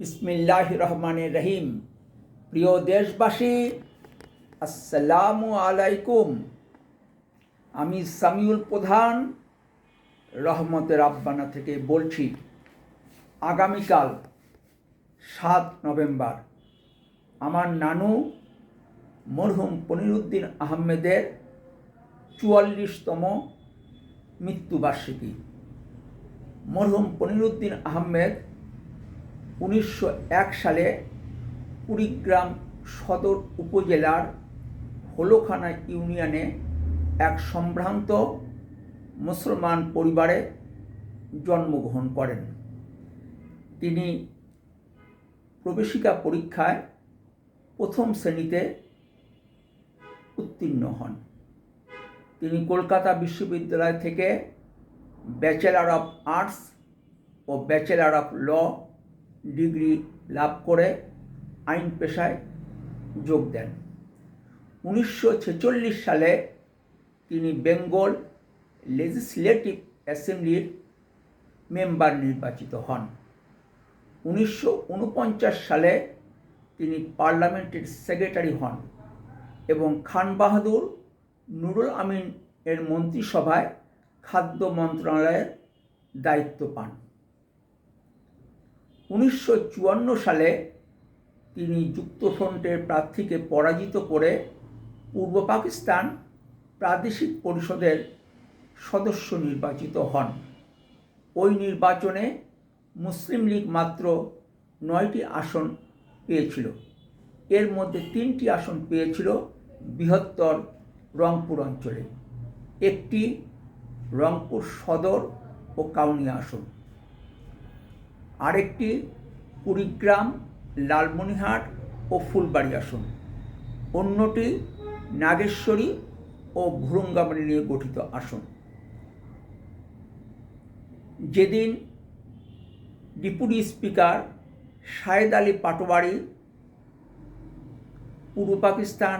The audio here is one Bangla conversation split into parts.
বিসমিল্লাহ রহমান রহিম। প্রিয় দেশবাসী, আসসালামু আলাইকুম। আমি সামিউল প্রধান, রহমতের আব্বানা থেকে বলছি, আগামীকাল সাত নভেম্বর আমার নানু মরহুম পনিরুদ্দিন আহমেদের চুয়াল্লিশতম মৃত্যুবার্ষিকী। মরহুম পনিরুদ্দিন আহমেদ উনিশশো এক সালে কুড়িগ্রাম সদর উপজেলার হোলোখানা ইউনিয়নে এক সম্ভ্রান্ত মুসলমান পরিবারে জন্মগ্রহণ করেন। তিনি প্রবেশিকা পরীক্ষায় প্রথম শ্রেণীতে উত্তীর্ণ হন। তিনি কলকাতা বিশ্ববিদ্যালয় থেকে ব্যাচেলার অফ আর্টস ও ব্যাচেলার অফ ল ডিগ্রি লাভ করে আইন পেশায় যোগ দেন। উনিশশো ছেচল্লিশ সালে তিনি বেঙ্গল লেজিসলেটিভ অ্যাসেম্বলির মেম্বার নির্বাচিত হন। উনিশশো উনপঞ্চাশ সালে তিনি পার্লামেন্টের সেক্রেটারি হন এবং খান বাহাদুর নুরুল আমিন এর মন্ত্রিসভায় খাদ্য মন্ত্রণালয়ের দায়িত্ব পান। উনিশশো চুয়ান্ন সালে তিনি যুক্তফ্রন্টের প্রার্থীকে পরাজিত করে পূর্ব পাকিস্তান প্রাদেশিক পরিষদের সদস্য নির্বাচিত হন। ওই নির্বাচনে মুসলিম লীগ মাত্র নয়টি আসন পেয়েছিল। এর মধ্যে তিনটি আসন পেয়েছিল বৃহত্তর রংপুর অঞ্চলে। একটি রংপুর সদর ও কাউনিয়া আসন। আরেকটি কুড়িগ্রাম লালমনিহাট ও ফুলবাড়ি আসন। অন্যটি নাগেশ্বরী ও ভুরুঙ্গামারি নিয়ে গঠিত আসন। যেদিন ডিপুটি স্পিকার শাহেদ আলী পাটোয়ারি পূর্ব পাকিস্তান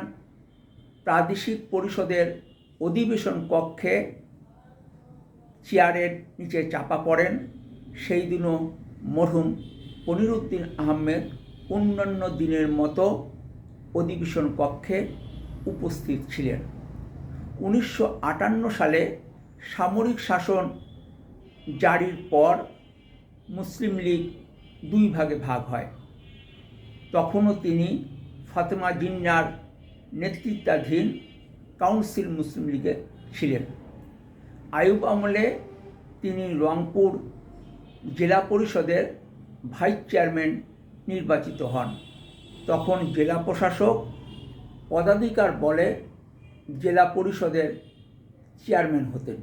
প্রাদেশিক পরিষদের অধিবেশন কক্ষে চেয়ারের নিচে চাপা পড়েন, সেই দিনও মরহুম পনিরুদ্দিন আহমেদ অন্যান্য দিনের মতো অধিবেশন কক্ষে উপস্থিত ছিলেন। উনিশশো আটান্ন সালে সামরিক শাসন জারির পর মুসলিম লীগ দুই ভাগে ভাগ হয়। তখনও তিনি ফাতেমা জিন্নার নেতৃত্বাধীন কাউন্সিল মুসলিম লীগে ছিলেন। আয়ুব আমলে তিনি রংপুর জেলা পরিষদের ভাইস চেয়ারম্যান নির্বাচিত হন। তখন জেলা প্রশাসক পদাধিকার বলে জেলা পরিষদের চেয়ারম্যান হতেন।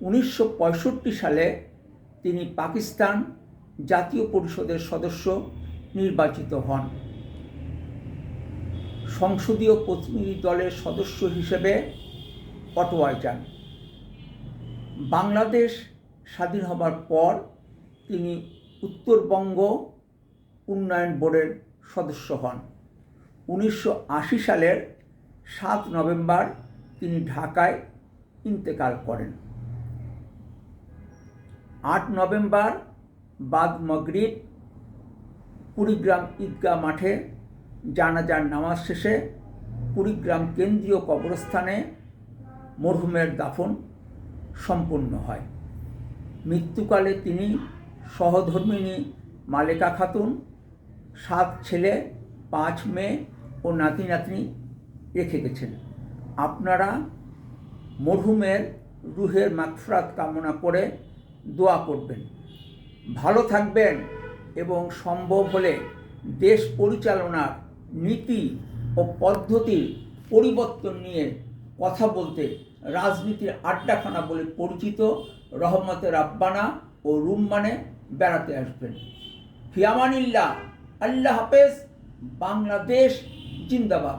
উনিশশো পঁয়ষট্টি সালে তিনি পাকিস্তান জাতীয় পরিষদের সদস্য নির্বাচিত হন। সংসদীয় প্রতিনিধি দলের সদস্য হিসেবে অটোয়ায় যান। বাংলাদেশ স্বাধীন হবার পর তিনি উত্তরবঙ্গ উন্নয়ন বোর্ডের সদস্য হন। উনিশশো আশি সালের সাত নভেম্বর তিনি ঢাকায় ইন্তেকাল করেন। আট নভেম্বর বাদ মগরিব কুড়িগ্রাম ঈদগাহ মাঠে জানাজার নামাজ শেষে কুড়িগ্রাম কেন্দ্রীয় কবরস্থানে মরহুমের দাফন সম্পন্ন হয়। মৃত্যুকালে তিনি সহধর্মিনী মালেকা খাতুন, সাত ছেলে, পাঁচ মেয়ে ও নাতি নাতনি রেখে গেছেন। আপনারা মরহুমের রুহের মাগফরাত কামনা করে দোয়া করবেন। ভালো থাকবেন এবং সম্ভব হলে দেশ পরিচালনার নীতি ও পদ্ধতির পরিবর্তন নিয়ে কথা বলতে, রাজনীতির আড্ডাখানা বলে পরিচিত রহমতের আব্বানা ও রুম মানে বেড়াতে আসবেন। ফিয়ামানিল্লাহ আল্লাহ হাফেজ বাংলাদেশ জিন্দাবাদ।